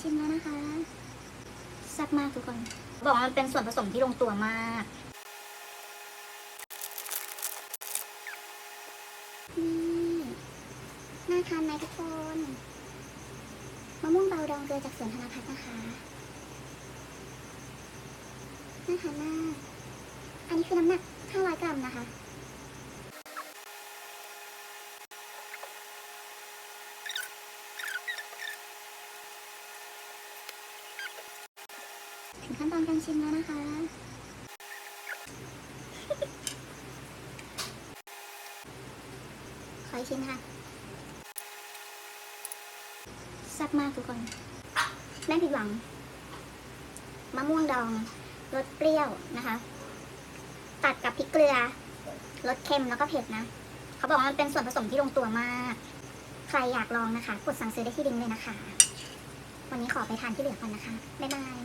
ชิมแล้วนะคะแซ่บมากทุกคน บอกว่ามันเป็นส่วนผสมที่ลงตัวมากนี่น่าทานไหมทุกคนมะม่วงเบาดองเกลือจากสวนธนพัฒน์นะคะน่าทานมาก อันนี้คือน้ำหนัก 500 กรัมนะคะ ถึงขั้นตอนการชิมแล้วนะคะ ขอชิ้นค่ะแซ่บมากทุกคน ไม่ผิดหวัง มะม่วงดอง รสเปรี้ยวนะคะ ตัดกับพริกเกลือ รสเค็มแล้วก็เผ็ดนะ เขาบอกว่ามันเป็นส่วนผสมที่ลงตัวมาก ใครอยากลองนะคะ กดสั่งซื้อได้ที่ลิงก์เลยนะคะ วันนี้ขอไปทานที่เหลือก่อนนะคะ บ๊ายบาย